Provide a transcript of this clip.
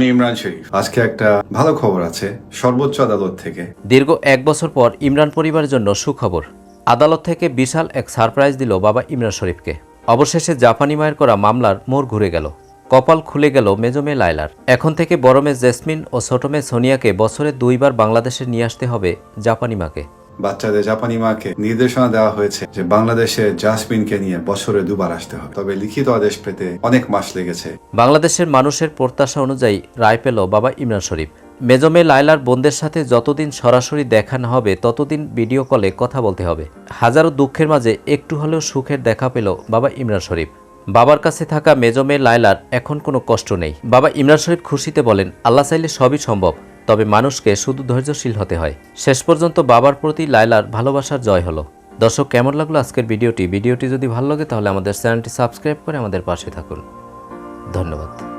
আমি ইমরান শরীফ। আজকে একটা ভালো খবর আছে, সর্বোচ্চ আদালত থেকে। দীর্ঘ এক বছর পর ইমরান পরিবারের জন্য সুখবর। আদালত থেকে বিশাল এক সারপ্রাইজ দিল বাবা ইমরান শরীফকে। অবশেষে জাপানি মায়ের করা মামলার মোড় ঘুরে গেল। কপাল খুলে গেল মেজমে লায়লার। এখন থেকে বড় মেয়ে জেসমিন ও ছোট মেয়ে সোনিয়াকে বছরে দুইবার বাংলাদেশে নিয়ে আসতে হবে জাপানি মাকে। বাচ্চাদের জাপানি মাকে নির্দেশনা দেওয়া হয়েছে যে বাংলাদেশে জাসমিনকে নিয়ে বছরে দুবার আসতে হবে। তবে লিখিত আদেশ পেতে অনেক মাস লেগেছে। বাংলাদেশের মানুষের প্রত্যাশা অনুযায়ী রায় পেল বাবা ইমরান শরীফ। মেজমে লায়লার বোনদের সাথে যতদিন সরাসরি দেখা না হবে, ততদিন ভিডিও কলে কথা বলতে হবে। হাজারো দুঃখের মাঝে একটু হলেও সুখের দেখা পেল বাবা ইমরান শরীফ। বাবার কাছে থাকা মেজমে লায়লার এখন কোনো কষ্ট নেই। বাবা ইমরান শরীফ খুশিতে বলেন, আল্লাহ চাইলে সবই সম্ভব। তবে মানুষকে শুধু ধৈর্যশীল হতে হয়। শেষ পর্যন্ত বাবার প্রতি লায়লার ভালোবাসার জয় হলো। দর্শক, কেমন লাগল আজকের ভিডিওটি? ভিডিওটি যদি ভালো লাগে তাহলে আমাদের চ্যানেলটি সাবস্ক্রাইব করে আমাদের পাশে থাকুন। ধন্যবাদ।